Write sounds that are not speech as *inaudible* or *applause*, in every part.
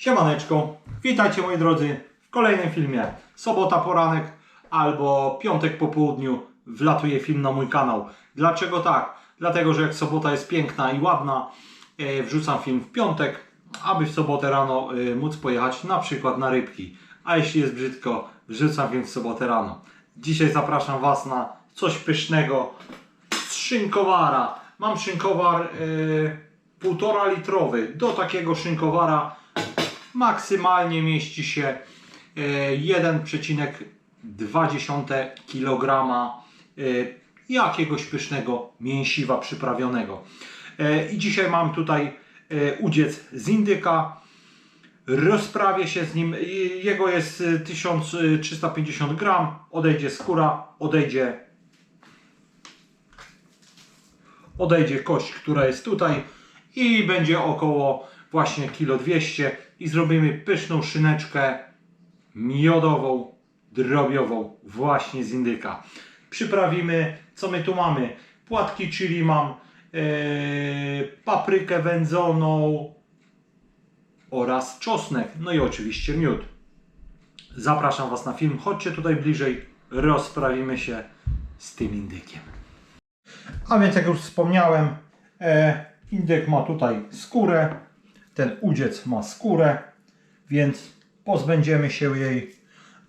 Siemaneczko, witajcie moi drodzy w kolejnym filmie. Sobota poranek albo piątek po południu wlatuje film na mój kanał. Dlaczego tak? Dlatego, że jak sobota jest piękna i ładna, e, wrzucam film w piątek, aby w sobotę rano e, móc pojechać na przykład na rybki. A jeśli jest brzydko, wrzucam film w sobotę rano. Dzisiaj zapraszam Was na coś pysznego z szynkowara. Mam szynkowar e, półtora litrowy. Do takiego szynkowara maksymalnie mieści się e, 1,2 kg e, jakiegoś pysznego mięsiwa przyprawionego. E, I dzisiaj mam tutaj e, udziec z indyka. Rozprawię się z nim. Jego jest e, 1350 gram. Odejdzie skóra, odejdzie odejdzie kość, która jest tutaj i będzie około właśnie kilo 200 i zrobimy pyszną szyneczkę miodową, drobiową właśnie z indyka. Przyprawimy, co my tu mamy? Płatki chili mam, e, paprykę wędzoną oraz czosnek, no i oczywiście miód. Zapraszam Was na film, chodźcie tutaj bliżej, rozprawimy się z tym indykiem. A więc jak już wspomniałem, e, indyk ma tutaj skórę, ten udziec ma skórę, więc pozbędziemy się jej.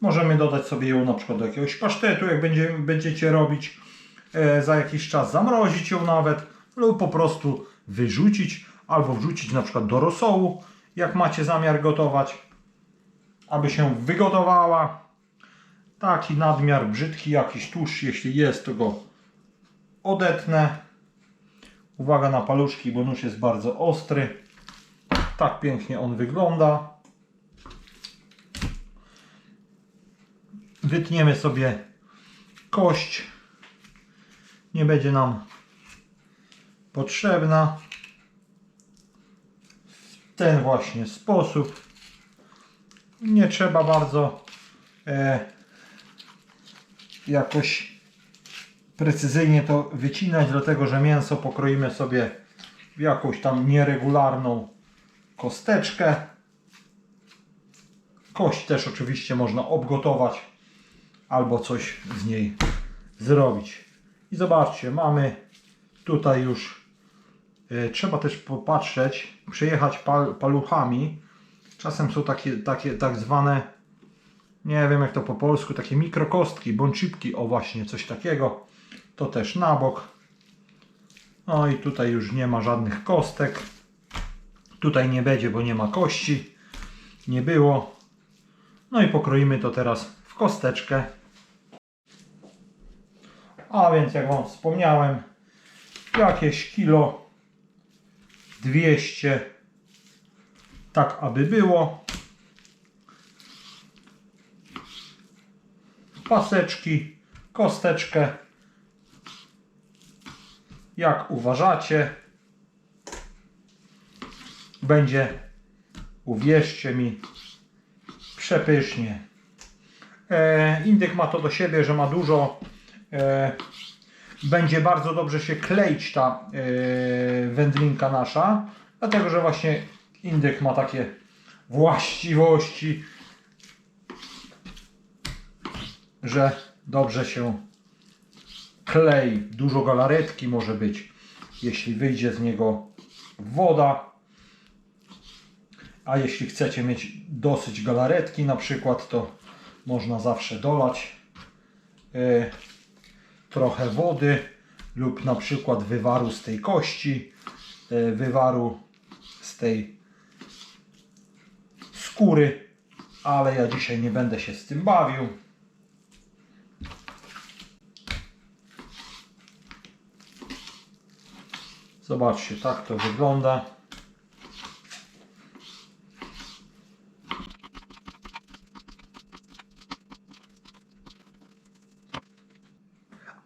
Możemy dodać sobie ją na przykład do jakiegoś pasztetu, jak będzie, będziecie robić e, za jakiś czas, zamrozić ją nawet lub po prostu wyrzucić albo wrzucić na przykład do rosołu, jak macie zamiar gotować, aby się wygotowała. Taki nadmiar brzydki jakiś tłuszcz, jeśli jest, to go odetnę. Uwaga na paluszki, bo nóż jest bardzo ostry. Tak pięknie on wygląda. Wytniemy sobie kość. Nie będzie nam potrzebna. W ten właśnie sposób. Nie trzeba bardzo e, jakoś precyzyjnie to wycinać, dlatego że mięso pokroimy sobie w jakąś tam nieregularną kosteczkę. Kość też oczywiście można obgotować albo coś z niej zrobić. I zobaczcie, mamy tutaj już e, trzeba też popatrzeć, przejechać pal, paluchami. Czasem są takie, takie tak zwane nie wiem jak to po polsku, takie mikrokostki, bączipki, o właśnie, coś takiego. To też na bok. No i tutaj już nie ma żadnych kostek. Tutaj nie będzie, bo nie ma kości. Nie było. No i pokroimy to teraz w kosteczkę. A więc jak Wam wspomniałem, jakieś kilo 200 tak aby było. paseczki, kosteczkę. Jak uważacie, będzie, uwierzcie mi, przepysznie. E, indyk ma to do siebie, że ma dużo, e, będzie bardzo dobrze się kleić ta e, wędlinka nasza, dlatego że właśnie indyk ma takie właściwości, że dobrze się klei. Dużo galaretki może być, jeśli wyjdzie z niego woda. A jeśli chcecie mieć dosyć galaretki na przykład, to można zawsze dolać e, trochę wody lub na przykład wywaru z tej kości, e, wywaru z tej skóry, ale ja dzisiaj nie będę się z tym bawił. Zobaczcie, tak to wygląda.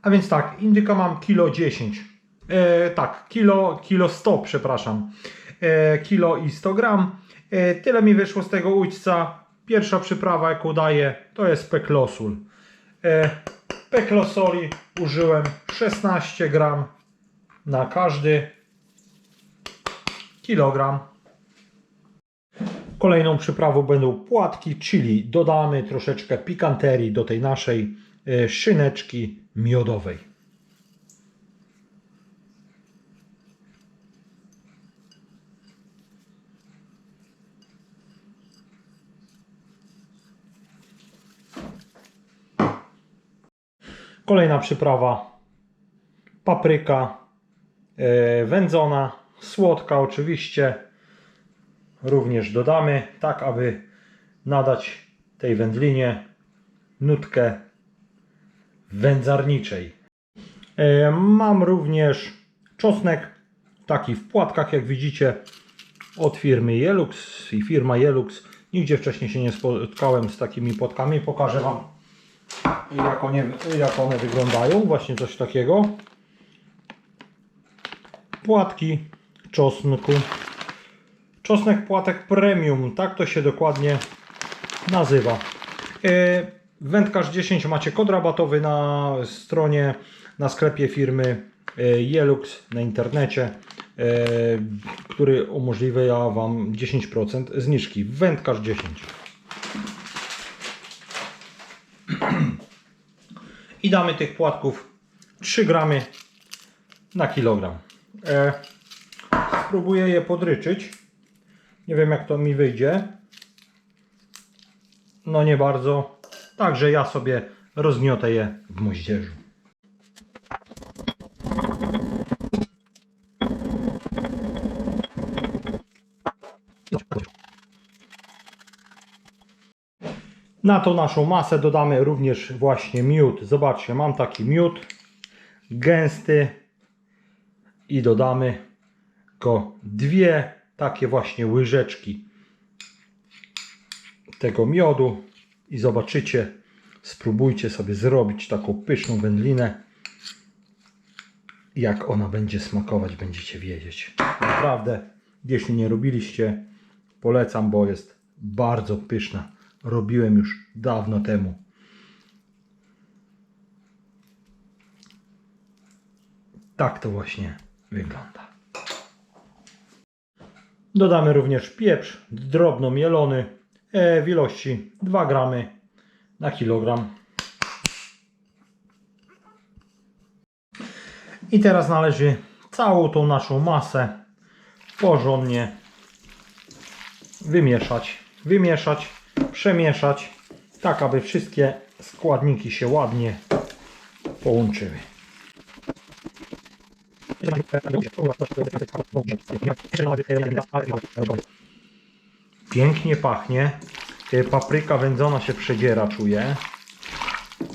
A więc tak, indyka mam kilo 10. E, tak, kilo, kilo 100, przepraszam. E, kilo i 100 gram. E, tyle mi wyszło z tego ujca. Pierwsza przyprawa, jaką daję, to jest peklosul. E, peklosoli użyłem 16 gram na każdy kilogram. Kolejną przyprawą będą płatki, czyli dodamy troszeczkę pikanterii do tej naszej szyneczki miodowej. Kolejna przyprawa papryka e, wędzona, słodka oczywiście. Również dodamy, tak aby nadać tej wędlinie nutkę wędzarniczej. E, Mam również czosnek, taki w płatkach, jak widzicie, od firmy Jelux i firma Jelux. Nigdzie wcześniej się nie spotkałem z takimi płatkami. Pokażę Wam, jak one, jak one wyglądają. Właśnie coś takiego. Płatki czosnku. Czosnek płatek premium, tak to się dokładnie nazywa. E, Wędkarz 10 macie kod rabatowy na stronie, na sklepie firmy e, Jelux na internecie, e, który umożliwia Wam 10% zniżki. Wędkarz 10. I damy tych płatków 3 gramy na kilogram. E, spróbuję je podryczyć. Nie wiem jak to mi wyjdzie. No nie bardzo. Także ja sobie rozgniotę je w moździerzu. Na tą naszą masę dodamy również właśnie miód. Zobaczcie, mam taki miód gęsty i dodamy go dwie takie właśnie łyżeczki tego miodu i zobaczycie, spróbujcie sobie zrobić taką pyszną wędlinę. Jak ona będzie smakować, będziecie wiedzieć. Naprawdę, jeśli nie robiliście, polecam, bo jest bardzo pyszna. Robiłem już dawno temu. Tak to właśnie wygląda. Dodamy również pieprz drobno mielony w ilości 2 gramy na kilogram. I teraz należy całą tą naszą masę porządnie wymieszać, wymieszać, przemieszać, tak aby wszystkie składniki się ładnie połączyły. Pięknie pachnie. E, Papryka wędzona się przedziera, czuję.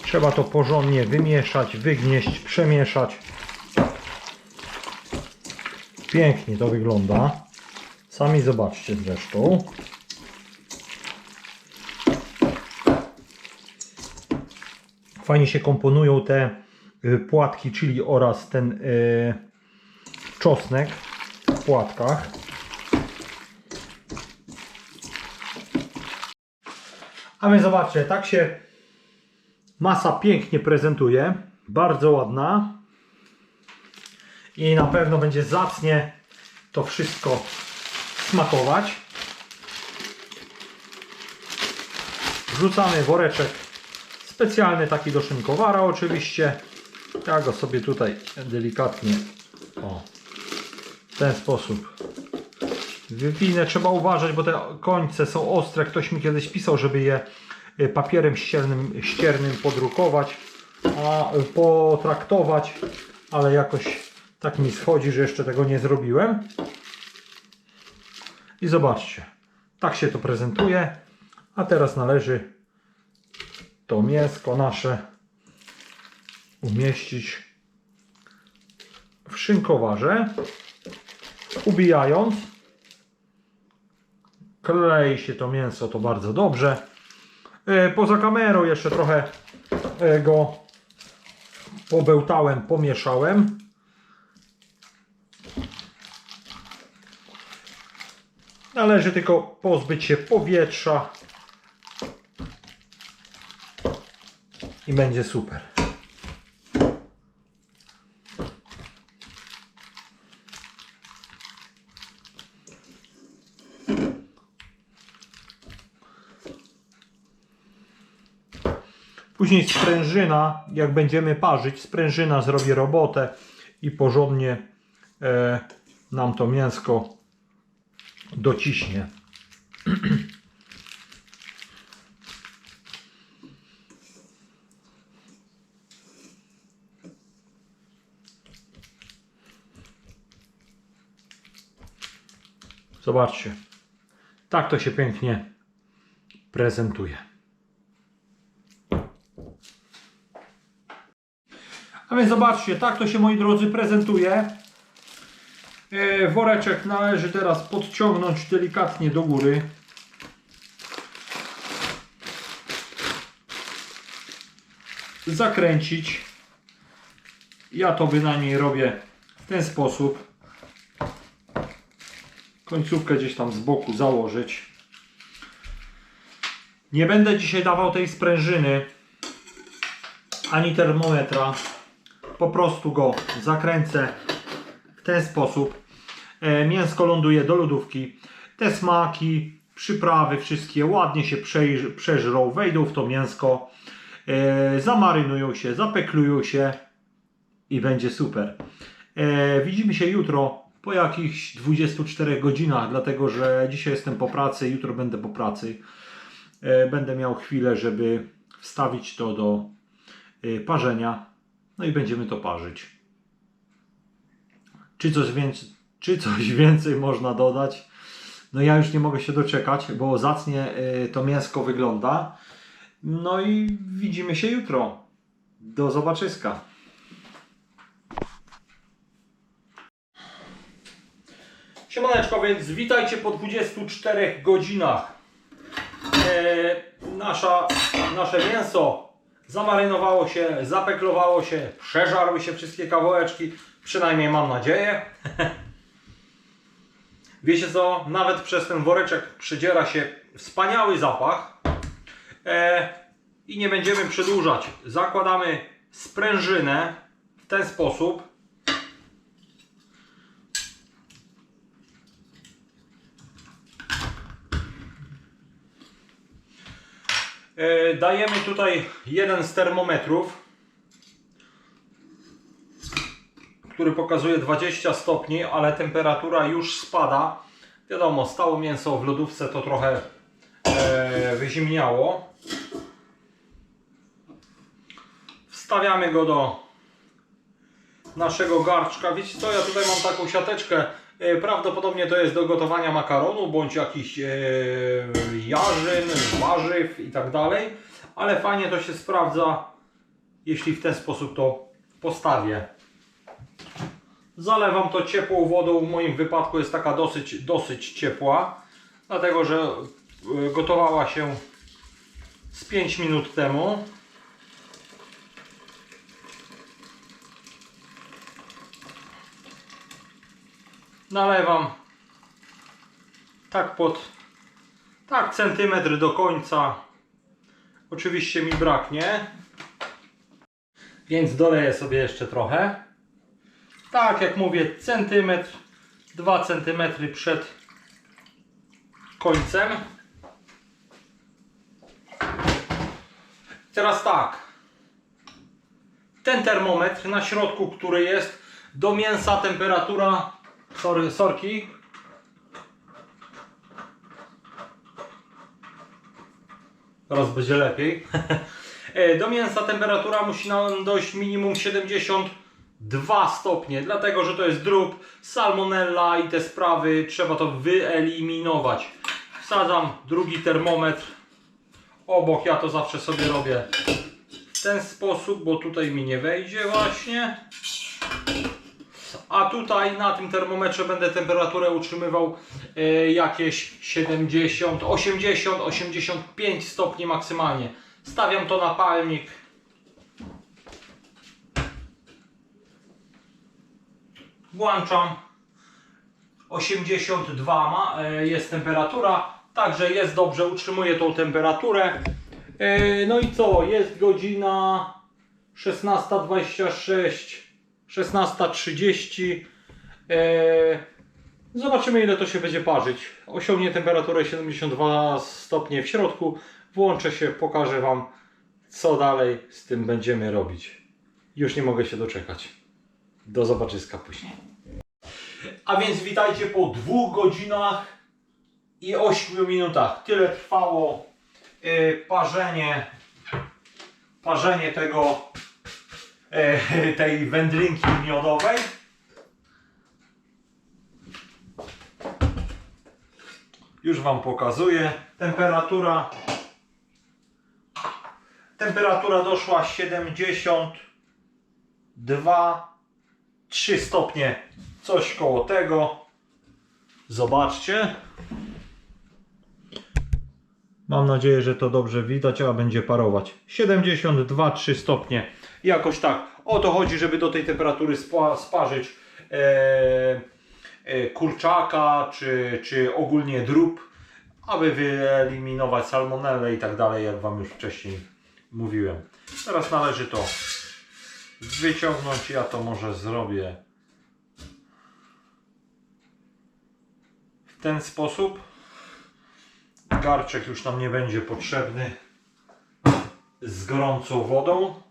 Trzeba to porządnie wymieszać, wygnieść, przemieszać. Pięknie to wygląda. Sami zobaczcie zresztą. Fajnie się komponują te y, płatki, czyli oraz ten y, czosnek w płatkach. A więc zobaczcie, tak się masa pięknie prezentuje. Bardzo ładna. I na pewno będzie zacnie to wszystko smakować. Wrzucamy woreczek specjalny taki do szynkowara oczywiście. Ja go sobie tutaj delikatnie o, w ten sposób wypinę. Trzeba uważać, bo te końce są ostre. Ktoś mi kiedyś pisał, żeby je y, papierem ściernym, ściernym podrukować, a y, potraktować, ale jakoś tak mi schodzi, że jeszcze tego nie zrobiłem. I zobaczcie, tak się to prezentuje. A teraz należy to mięsko nasze umieścić w szynkowarze, ubijając. Klei się to mięso to bardzo dobrze. E, Poza kamerą jeszcze trochę e, go pobełtałem, pomieszałem. Należy tylko pozbyć się powietrza i będzie super. Później sprężyna, jak będziemy parzyć, sprężyna zrobi robotę i porządnie e, nam to mięsko dociśnie. Zobaczcie. Tak to się pięknie prezentuje. A więc zobaczcie, tak to się moi drodzy prezentuje. E, Woreczek należy teraz podciągnąć delikatnie do góry. Zakręcić. Ja to bynajmniej robię w ten sposób. Końcówkę gdzieś tam z boku założyć. Nie będę dzisiaj dawał tej sprężyny ani termometra. Po prostu go zakręcę w ten sposób. E, mięsko ląduje do lodówki. Te smaki, przyprawy wszystkie ładnie się przeżrą, wejdą w to mięsko, e, zamarynują się, zapeklują się i będzie super. E, widzimy się jutro po jakichś 24 godzinach, dlatego że dzisiaj jestem po pracy, jutro będę po pracy. Będę miał chwilę, żeby wstawić to do parzenia. No i będziemy to parzyć. Czy coś, więcej, czy coś *laughs* więcej można dodać? No ja już nie mogę się doczekać, bo zacnie e, to mięsko wygląda. No i widzimy się jutro. Do zobaczyska. Siemaneczko, więc witajcie po 24 godzinach. E, nasza, nasze mięso zamarynowało się, zapeklowało się, przeżarły się wszystkie kawałeczki, przynajmniej mam nadzieję. *laughs* Wiecie co, nawet przez ten woreczek przedziera się wspaniały zapach. E, I nie będziemy przedłużać. Zakładamy sprężynę w ten sposób. Dajemy tutaj jeden z termometrów, który pokazuje 20 stopni, ale temperatura już spada. Wiadomo, stało mięso w lodówce to trochę e, wyzimniało. Wstawiamy go do naszego garczka. Wiecie co, ja tutaj mam taką siateczkę. E, Prawdopodobnie to jest do gotowania makaronu bądź jakichś e, jarzyn, warzyw i tak dalej. Ale fajnie to się sprawdza, jeśli w ten sposób to postawię. Zalewam to ciepłą wodą. W moim wypadku jest taka dosyć, dosyć ciepła, dlatego że e, gotowała się z 5 minut temu. Nalewam tak pod tak centymetr do końca. Oczywiście mi braknie. Więc doleję sobie jeszcze trochę. Tak jak mówię centymetr 2 centymetry przed końcem. Teraz tak. Ten termometr na środku który jest do mięsa temperatura Sorry, sorki. Teraz będzie lepiej. *laughs* E, Do mięsa temperatura musi nam dojść minimum 72 stopnie, dlatego że to jest drób, salmonella i te sprawy trzeba to wyeliminować. Wsadzam drugi termometr obok, ja to zawsze sobie robię w ten sposób, bo tutaj mi nie wejdzie właśnie. A tutaj na tym termometrze będę temperaturę utrzymywał e, jakieś 70, 80, 85 stopni maksymalnie. Stawiam to na palnik. Włączam. 82 ma, e, jest temperatura, także jest dobrze, utrzymuję tą temperaturę. E, no i co? Jest godzina 16.26. 16.30. Eee, zobaczymy ile to się będzie parzyć. Osiągnie temperaturę 72 stopnie w środku. Włączę się, pokażę Wam co dalej z tym będziemy robić. Już nie mogę się doczekać. Do zobaczyska później. A więc witajcie po dwóch godzinach i 8 minutach. Tyle trwało y, parzenie, parzenie tego, tej wędlinki miodowej. Już Wam pokazuję. Temperatura Temperatura doszła 72 3 stopnie. Coś koło tego. Zobaczcie. Mam nadzieję, że to dobrze widać, a będzie parować. 72-3 stopnie. Jakoś tak. O to chodzi, żeby do tej temperatury spa, sparzyć e, e, kurczaka, czy, czy ogólnie drób, aby wyeliminować salmonellę i tak dalej, jak Wam już wcześniej mówiłem. Teraz należy to wyciągnąć. Ja to może zrobię w ten sposób. Garczek już nam nie będzie potrzebny z gorącą wodą.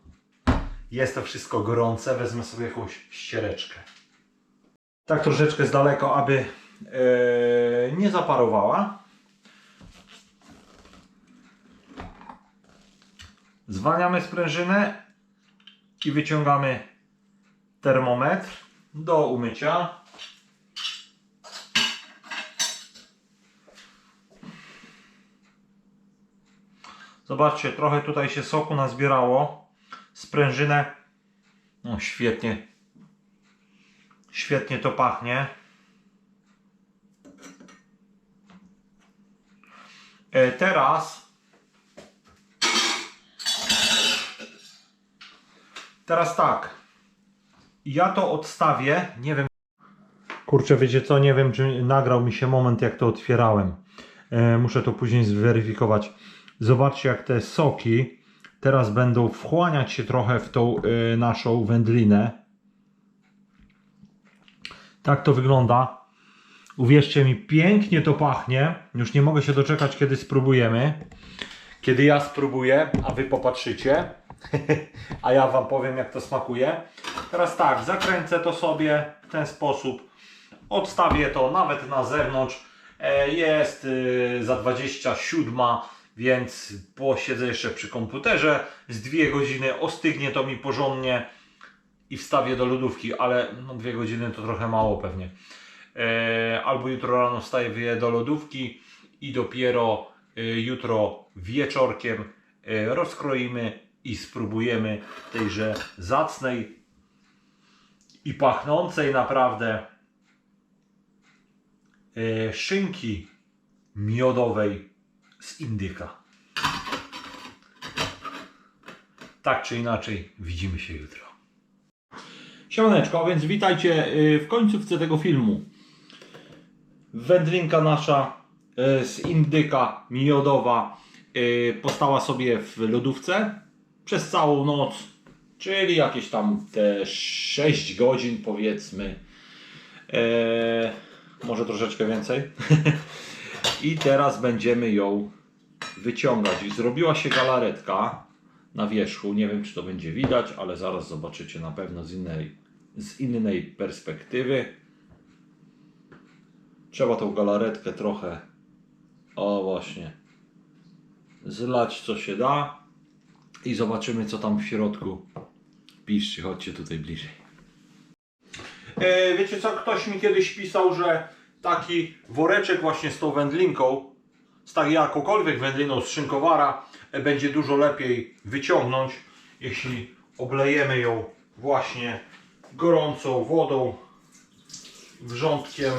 Jest to wszystko gorące. Wezmę sobie jakąś ściereczkę. Tak troszeczkę z daleko, aby e, nie zaparowała. Zwalniamy sprężynę i wyciągamy termometr do umycia. Zobaczcie, trochę tutaj się soku nazbierało. Sprężynę. No świetnie. Świetnie to pachnie. E, teraz Teraz tak. Ja to odstawię. Nie wiem. Kurczę, wiecie co? Nie wiem, czy nagrał mi się moment, jak to otwierałem. E, muszę to później zweryfikować. Zobaczcie, jak te soki teraz będą wchłaniać się trochę w tą e, naszą wędlinę. Tak to wygląda. Uwierzcie mi, pięknie to pachnie. Już nie mogę się doczekać, kiedy spróbujemy. Kiedy ja spróbuję, a wy popatrzycie. *laughs* a ja wam powiem jak to smakuje. Teraz tak, zakręcę to sobie w ten sposób. Odstawię to nawet na zewnątrz. E, Jest y, za 27, więc posiedzę jeszcze przy komputerze. Z dwie godziny ostygnie to mi porządnie i wstawię do lodówki, ale no dwie godziny to trochę mało pewnie. E, Albo jutro rano wstaję, do lodówki i dopiero y, jutro wieczorkiem y, rozkroimy i spróbujemy tejże zacnej i pachnącej naprawdę e, szynki miodowej z indyka. Tak czy inaczej, widzimy się jutro. Siemaneczko, więc witajcie e, w końcówce tego filmu. Wędlinka nasza e, z indyka miodowa e, postała sobie w lodówce przez całą noc, czyli jakieś tam te 6 godzin powiedzmy. Eee, może troszeczkę więcej. *laughs* I teraz będziemy ją wyciągać. Zrobiła się galaretka na wierzchu. Nie wiem, czy to będzie widać, ale zaraz zobaczycie na pewno z innej, z innej perspektywy. Trzeba tą galaretkę trochę, o właśnie, zlać co się da i zobaczymy co tam w środku. Piszcie, chodźcie tutaj bliżej. E, wiecie co, ktoś mi kiedyś pisał, że taki woreczek właśnie z tą wędlinką, z tak jakąkolwiek wędliną z szynkowara, e, będzie dużo lepiej wyciągnąć, jeśli oblejemy ją właśnie gorącą wodą, wrzątkiem.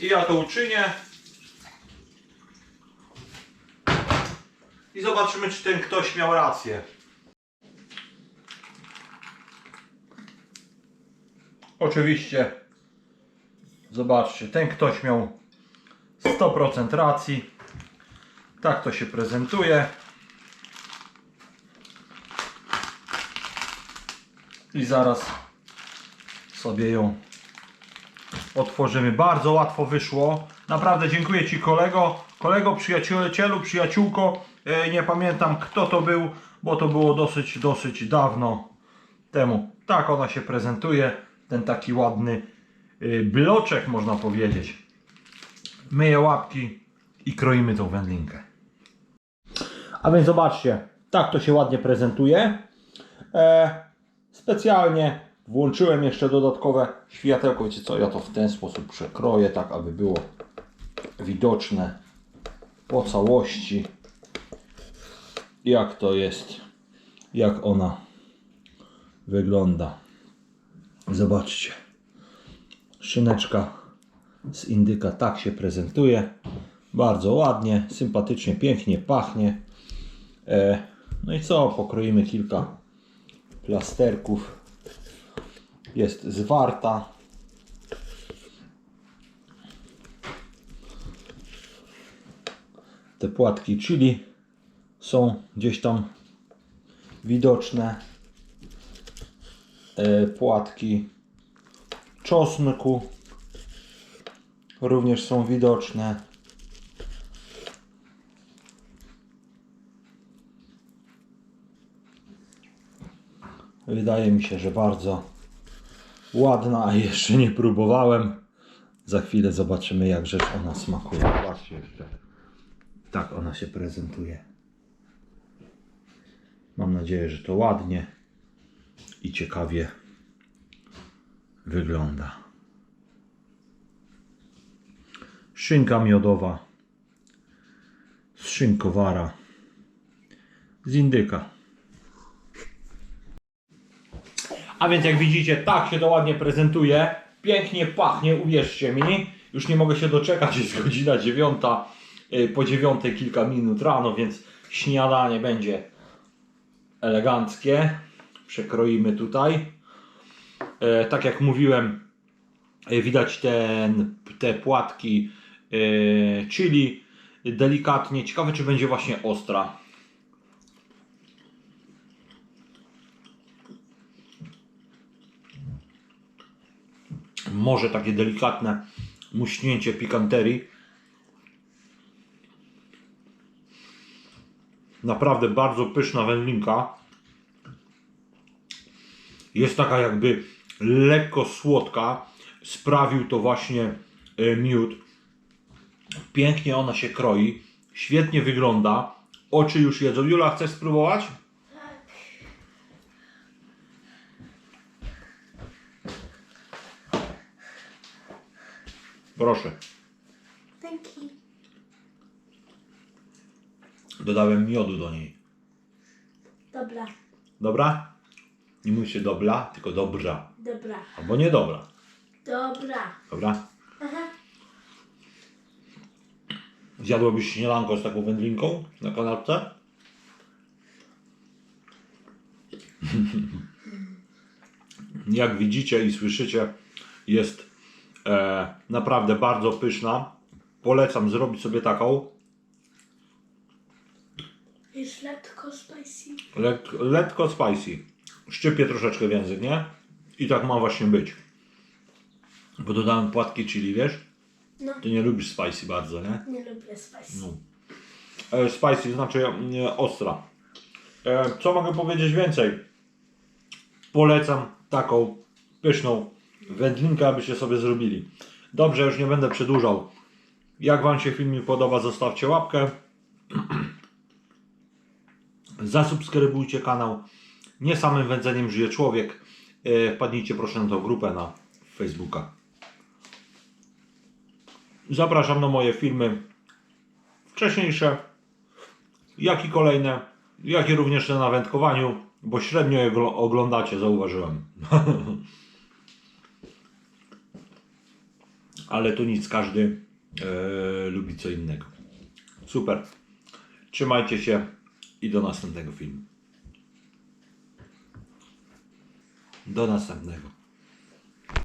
I ja to uczynię. I zobaczymy, czy ten ktoś miał rację. Oczywiście, zobaczcie, ten ktoś miał 100% racji. Tak to się prezentuje. I zaraz sobie ją otworzymy. Bardzo łatwo wyszło. Naprawdę dziękuję Ci kolego, kolego, przyjacielu, przyjaciółko. E, Nie pamiętam kto to był, bo to było dosyć, dosyć dawno temu. Tak ona się prezentuje. Ten taki ładny y, bloczek można powiedzieć. Myję łapki i kroimy tą wędlinkę. A więc zobaczcie, tak to się ładnie prezentuje. E, specjalnie włączyłem jeszcze dodatkowe światełko. Wiecie co, ja to w ten sposób przekroję, tak aby było widoczne po całości, jak to jest, jak ona wygląda. Zobaczcie. Szyneczka z indyka tak się prezentuje. Bardzo ładnie, sympatycznie, pięknie pachnie. E, no i co? Pokroimy kilka plasterków. Jest zwarta. Te płatki chili są gdzieś tam widoczne. E, płatki czosnku również są widoczne. Wydaje mi się, że bardzo ładna, a jeszcze nie próbowałem. Za chwilę zobaczymy, jak rzecz ona smakuje. Zobaczcie jeszcze. Tak ona się prezentuje. Mam nadzieję, że to ładnie i ciekawie wygląda. Szynka miodowa z szynkowara z indyka. A więc jak widzicie, tak się to ładnie prezentuje. Pięknie pachnie, uwierzcie mi. Już nie mogę się doczekać, jest godzina dziewiąta. y, Po dziewiątej kilka minut rano, więc śniadanie będzie eleganckie. Przekroimy tutaj. E, tak jak mówiłem, e, widać ten, te płatki e, chili delikatnie. Ciekawe, czy będzie właśnie ostra. Może takie delikatne muśnięcie pikanterii. Naprawdę bardzo pyszna wędlinka. Jest taka jakby lekko słodka. Sprawił to właśnie e, miód. Pięknie ona się kroi. Świetnie wygląda. Oczy już jedzą. Jula, chcesz spróbować? Proszę. Dzięki. Dodałem miodu do niej. Dobra, Dobra? Nie mów się dobra, tylko dobrza. dobra, Albo nie dobra. dobra. Dobra? Aha. Zjadłabyś śniadanko z taką wędlinką na kanapce? *laughs* Jak widzicie i słyszycie, jest e, naprawdę bardzo pyszna. Polecam zrobić sobie taką. Jest lekko spicy. Lek, lekko spicy. Szczypię troszeczkę w język, nie? I tak ma właśnie być. Bo dodałem płatki chili, wiesz? No, Ty nie lubisz spicy bardzo, nie? nie lubię spicy. No. E, spicy znaczy e, ostra. E, co mogę powiedzieć więcej? Polecam taką pyszną wędlinkę, abyście sobie zrobili. Dobrze, już nie będę przedłużał. Jak Wam się filmik podoba, zostawcie łapkę. *clears throat* Zasubskrybujcie kanał. Nie samym wędzeniem żyje człowiek. E, wpadnijcie proszę na tą grupę na Facebooka. Zapraszam na moje filmy wcześniejsze, jak i kolejne, jak i również na wędkowaniu, bo średnio je ogl- oglądacie, zauważyłem. *laughs* Ale to nic, każdy e, lubi co innego. Super. Trzymajcie się i do następnego filmu. Do następnego.